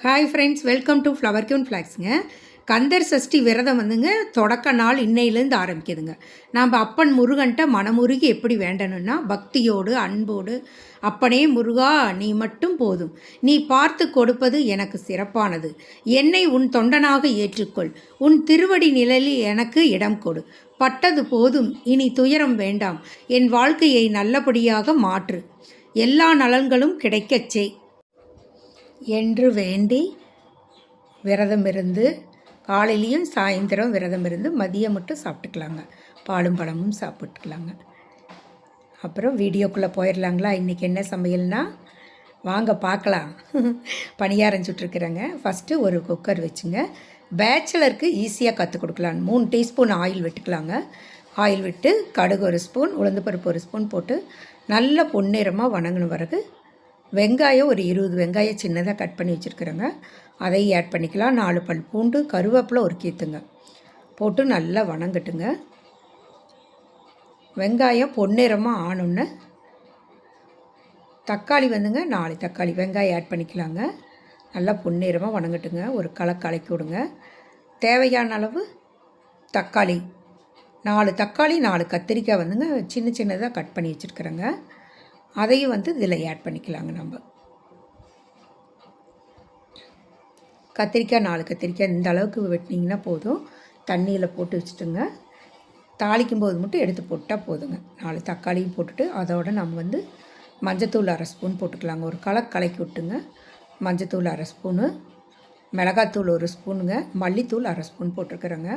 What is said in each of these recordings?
Hi friends welcome to flower queen ஃப்ளாக்ஸுங்க Kandar Sashti விரதம் வந்துங்க தொடக்க நாள் இன்னையிலேருந்து ஆரம்பிக்குதுங்க. நாம் அப்பன் முருகன்ட்ட மனமுருகி எப்படி வேண்டணும்னா பக்தியோடு அன்போடு அப்பனே முருகா நீ மட்டும் போதும். நீ பார்த்து கொடுப்பது எனக்கு சிறப்பானது. என்னை உன் தொண்டனாக ஏற்றுக்கொள். உன் திருவடி நிழலில் எனக்கு இடம் கொடு. பட்டது போதும் இனி துயரம் வேண்டாம். என் வாழ்க்கையை நல்லபடியாக மாற்று. எல்லா நலன்களும் கிடைக்கச் செய். என்று வேண்டி விரதம் இருந்து காலையிலையும் சாயந்தரம் விரதம் இருந்து மதியம் மட்டும் சாப்பிட்டுக்கலாங்க. பாலும் பழமும் சாப்பிட்டுக்கலாங்க. அப்புறம் வீடியோக்குள்ளே போயிடலாங்களா இன்றைக்கி என்ன சமையல்னா? வாங்க பார்க்கலாம். பணியாரம் சுட்டுருக்குறேங்க ஃபஸ்ட்டு ஒரு குக்கர் வச்சுங்க. பேச்சுலருக்கு ஈஸியாக கற்றுக் கொடுக்கலாம். மூணு டீஸ்பூன் ஆயில் விட்டுக்கலாங்க. ஆயில் விட்டு கடுகு ஒரு ஸ்பூன் உளுந்து பருப்பு ஒரு ஸ்பூன் போட்டு நல்ல பொன்னிறமாக வணங்கின பிறகு வெங்காயம் ஒரு இருபது வெங்காயம் சின்னதாக கட் பண்ணி வச்சுருக்குறேங்க. அதையும் ஆட் பண்ணிக்கலாம். நாலு பல் பூண்டு கருவேப்பிலை ஒரு கீத்துங்க. போட்டு நல்லா வணங்கட்டுங்க. வெங்காயம் பொன்னிறமாக ஆனோன்னு தக்காளி வந்துங்க. நாலு தக்காளி வெங்காயம் ஆட் பண்ணிக்கலாங்க. நல்லா பொன்னிறமாக வணங்கட்டுங்க. ஒரு களை கலக்கி விடுங்க. தேவையான அளவு தக்காளி. நாலு தக்காளி நாலு கத்திரிக்காய் வந்துங்க. சின்ன சின்னதாக கட் பண்ணி வச்சுருக்குறேங்க. அதையும் வந்து இதில் ஆட் பண்ணிக்கலாங்க நம்ம. கத்திரிக்காய் நாலு கத்திரிக்காய் இந்த அளவுக்கு வெட்டினீங்கன்னா போதும். தண்ணியில் போட்டு வச்சுட்டுங்க. தாளிக்கும் போது மட்டும் எடுத்து போட்டால் போதுங்க. நாலு தக்காளியும் போட்டுட்டு அதோட நம்ம வந்து மஞ்சத்தூள் அரை ஸ்பூன் போட்டுக்கலாங்க. ஒரு கலக்கு கலக்கி விட்டுங்க. மஞ்சத்தூள் அரை ஸ்பூனு மிளகாத்தூள் ஒரு ஸ்பூனுங்க. மல்லித்தூள் அரை ஸ்பூன் போட்டிருக்குறேங்க.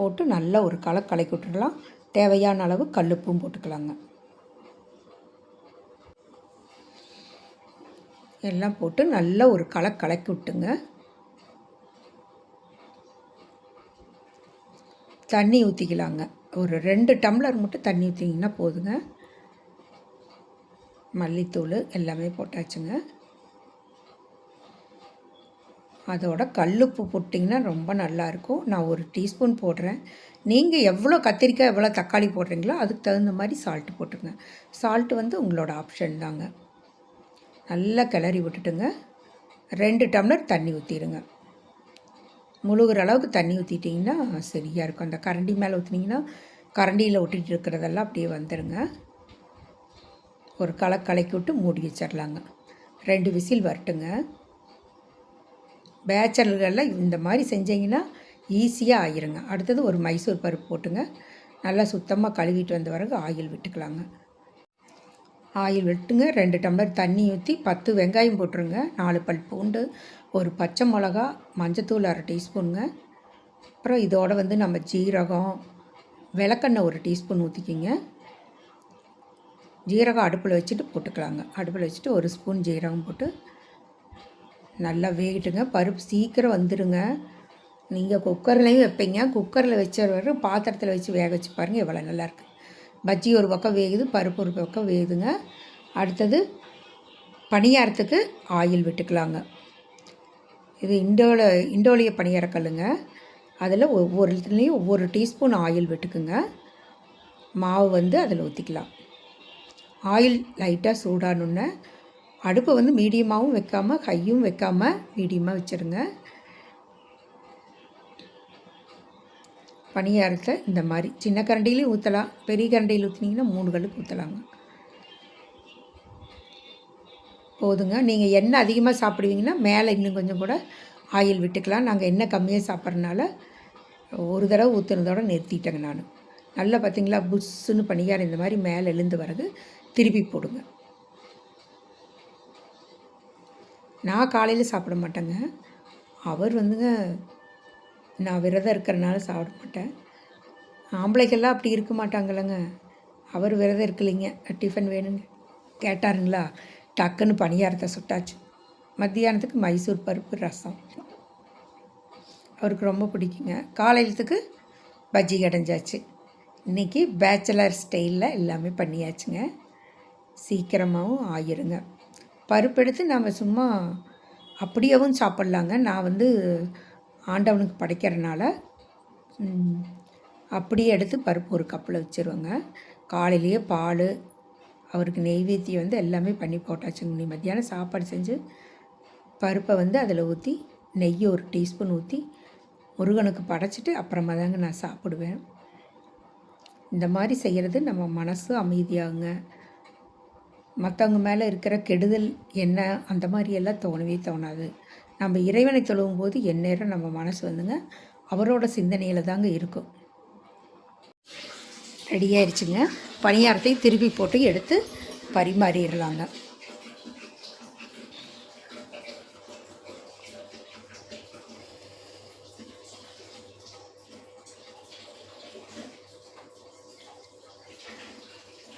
போட்டு நல்லா ஒரு களை கலக்கி விட்டுடலாம். தேவையான அளவு கல்லுப்பும் போட்டுக்கலாங்க. எல்லாம் போட்டு நல்லா ஒரு களை கலக்கி விட்டுங்க. தண்ணி ஊற்றிக்கலாங்க ஒரு ரெண்டு டம்ளர் மட்டும் தண்ணி ஊற்றிங்கன்னா போதுங்க. மல்லித்தூள் எல்லாமே போட்டாச்சுங்க. அதோட கல்லுப்பு போட்டிங்கன்னா ரொம்ப நல்லாயிருக்கும். நான் ஒரு டீஸ்பூன் போடுறேன். நீங்கள் எவ்வளோ கத்திரிக்காய் எவ்வளோ தக்காளி போடுறீங்களோ அதுக்கு தகுந்த மாதிரி சால்ட்டு போட்டுருங்க சால்ட்டு வந்து உங்களோட ஆப்ஷன் தாங்க. நல்லா கிளறி விட்டுட்டுங்க. ரெண்டு டம்ளர் தண்ணி ஊற்றிடுங்க முழுகிற அளவுக்கு தண்ணி ஊற்றிட்டிங்கன்னா சரியாக இருக்கும். அந்த கரண்டி மேலே ஊற்றினீங்கன்னா கரண்டியில் ஒட்டிகிட்டு இருக்கிறதெல்லாம் அப்படியே வந்துடுங்க ஒரு களை கலக்கி விட்டு மூடி வச்சிடலாங்க ரெண்டு விசில் வரட்டுங்க. பேச்சலர்களில் இந்த மாதிரி செஞ்சீங்கன்னா ஈஸியாக ஆயிருங்க. அடுத்தது ஒரு மைசூர் பருப்பு போட்டுங்க. நல்லா சுத்தமாக கழுவிட்டு வந்த பிறகு ஆயில் விட்டுக்கலாங்க. ஆயில் விட்டுங்க. ரெண்டு டம்ளர் தண்ணி ஊற்றி பத்து வெங்காயம் போட்டுருங்க. நாலு பல் பூண்டு ஒரு பச்சை மிளகா மஞ்சத்தூள் அரை டீஸ்பூனுங்க. அப்புறம் இதோட வந்து நம்ம ஜீரகம் விளக்கெண்ணெய் ஒரு டீஸ்பூன் ஊற்றிக்கிங்க ஜீரகம் அடுப்பில் வச்சுட்டு போட்டுக்கலாங்க. அடுப்பில் வச்சுட்டு ஒரு ஸ்பூன் ஜீரகம் போட்டு நல்லா வேகட்டுங்க. பருப்பு சீக்கிரம் வந்துடுங்க நீங்கள் குக்கர்லேயும் வைப்பீங்க. குக்கரில் வச்ச வர பாத்திரத்தில் வச்சு வேக வச்சு பாருங்கள் எவ்வளோ நல்லாயிருக்கு பஜ்ஜி ஒரு பக்கம் வேகுது பருப்பு ஒரு பக்கம் வேகுதுங்க. அடுத்தது பணியாரத்துக்கு ஆயில் விட்டுக்கலாங்க. இது இண்டோல இண்டோலிய பணியாரக்கல்லுங்க. அதில் ஒவ்வொரு இதுலேயும் ஒவ்வொரு டீஸ்பூன் ஆயில் விட்டுக்குங்க. மாவு வந்து அதில் ஊற்றிக்கலாம் ஆயில் லைட்டாக சூடானுன்னு அடுப்பை வந்து மீடியமாகவும் வைக்காமல் ஹையும் வைக்காமல் மீடியமாக வச்சுருங்க. பணியாரத்தை இந்த மாதிரி. சின்ன கரண்டிலையும் ஊற்றலாம் பெரிய கரண்டியில் ஊற்றினீங்கன்னா மூணு கல்லுக்கு ஊற்றலாங்க போதுங்க. நீங்கள் எண்ணெய் அதிகமாக சாப்பிடுவீங்கன்னா மேலே இன்னும் கொஞ்சம் கூட ஆயில் விட்டுக்கலாம். நாங்கள் எண்ணெய் கம்மியாக சாப்பிட்றதுனால ஒரு தடவை ஊற்றுனதோட நிறுத்திட்டேங்க நான். நல்லா பார்த்தீங்களா புஷ்ஷுன்னு பணியாரம் இந்த மாதிரி மேலே எழுந்து வரது திருப்பி போடுங்க. நான் காலையில் சாப்பிட மாட்டேங்க. அவர் வந்துங்க நான் விரதம் இருக்கிறனால சாப்பிட மாட்டேன். ஆம்பளைக்கெல்லாம் அப்படி இருக்க மாட்டாங்கல்லங்க. அவர் விரதம் இருக்கலைங்க. டிஃபன் வேணுங்க. கேட்டாருங்களா? டக்குன்னு பணியாரத்தை சுட்டாச்சு. மத்தியானத்துக்கு மைசூர் பருப்பு ரசம். அவருக்கு ரொம்ப பிடிக்குங்க. காலையிலத்துக்கு பஜ்ஜி கடைஞ்சாச்சு. இன்றைக்கி பேச்சுலர் ஸ்டைலில் எல்லாமே பண்ணியாச்சுங்க. சீக்கிரமாகவும் ஆயிருங்க. பருப்பெடுத்து நாம் சும்மா அப்படியேவும் சாப்பிட்லாங்க. நான் வந்து ஆண்டவனுக்கு படைக்கிறனால அப்படியே எடுத்து பருப்பு ஒரு கப்பில் வச்சுருவேங்க. காலையிலேயே பால் அவருக்கு நெய்வேத்தியம் வந்து எல்லாமே பண்ணி போட்டாச்சுங்க. நீ மத்தியானம் சாப்பாடு செஞ்சு பருப்பை வந்து அதில் ஊற்றி நெய் ஒரு டீஸ்பூன் ஊற்றி முருகனுக்கு படைச்சிட்டு அப்புறமா தாங்க நான் சாப்பிடுவேன். இந்த மாதிரி செய்கிறது நம்ம மனசு அமைதியாகுங்க. மற்றவங்க மேலே இருக்கிற கெடுதல் என்ன? அந்த மாதிரியெல்லாம் தோணவே தோணாது. நம்ம இறைவனை தொழுவும் போது எந்நேரம் நம்ம மனசு வந்துங்க அவரோட சிந்தனையில் தாங்க இருக்கும். ரெடி ஆயிடுச்சுங்க பணியாரத்தையும் திருப்பி போட்டு எடுத்து பரிமாறிடலாங்க.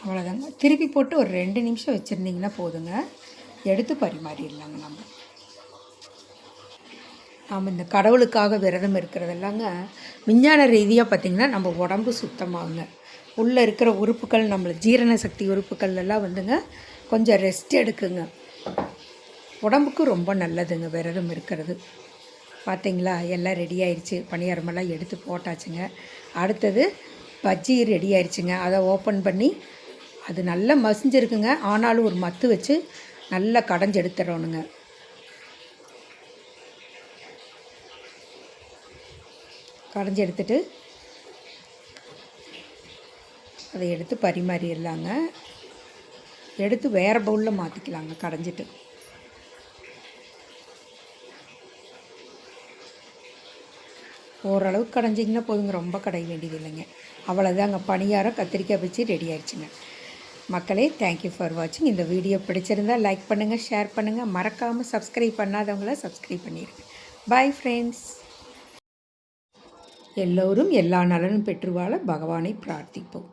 அவ்வளோதாங்க திருப்பி போட்டு ஒரு ரெண்டு நிமிஷம் வச்சுருந்தீங்கன்னா போதுங்க. எடுத்து பரிமாறிடலாங்க நம்ம. நாம் இந்த கடவுளுக்காக விரதம் இருக்கிறதெல்லாங்க விஞ்ஞான ரீதியாக பார்த்திங்கன்னா நம்ம உடம்பு சுத்தமாகுங்க. உள்ளே இருக்கிற உறுப்புகள் நம்மள ஜீரண சக்தி உறுப்புகள் எல்லாம் வந்துங்க கொஞ்சம் ரெஸ்ட் எடுக்குங்க. உடம்புக்கு ரொம்ப நல்லதுங்க விரதம் இருக்கிறது. பார்த்தீங்களா எல்லாம் ரெடி ஆயிடுச்சு பணியாரமெல்லாம் எடுத்து போட்டாச்சுங்க. அடுத்தது பஜ்ஜி ரெடி ஆயிடுச்சுங்க அதை ஓப்பன் பண்ணி அது நல்லா மசிஞ்சிருக்குங்க. ஆனாலும் ஒரு மத்து வச்சு நல்லா கடைஞ்சி எடுத்துடணுங்க கடைஞ்சி எடுத்துட்டு அதை எடுத்து பரிமாறிடலாங்க. எடுத்து வேறு பவுலில் மாற்றிக்கலாங்க கடைஞ்சிட்டு. ஓரளவுக்கு கடைஞ்சிங்கன்னா போதுங்க ரொம்ப கடைய வேண்டியது இல்லைங்க அவ்வளோதாங்க பணியாரம் கத்திரிக்காய் வச்சு ரெடி ஆயிடுச்சுங்க. மக்களே தேங்க்யூ ஃபார் வாட்சிங் இந்த வீடியோ பிடிச்சிருந்தால் லைக் பண்ணுங்கள் ஷேர் பண்ணுங்கள் மறக்காமல் சப்ஸ்கிரைப் பண்ணாதவங்கள சப்ஸ்கிரைப் பண்ணிடுங்க. பாய் ஃப்ரெண்ட்ஸ் எல்லோரும் எல்லா நலனும் பெற்று வாழ பகவானை பிரார்த்திப்போம்.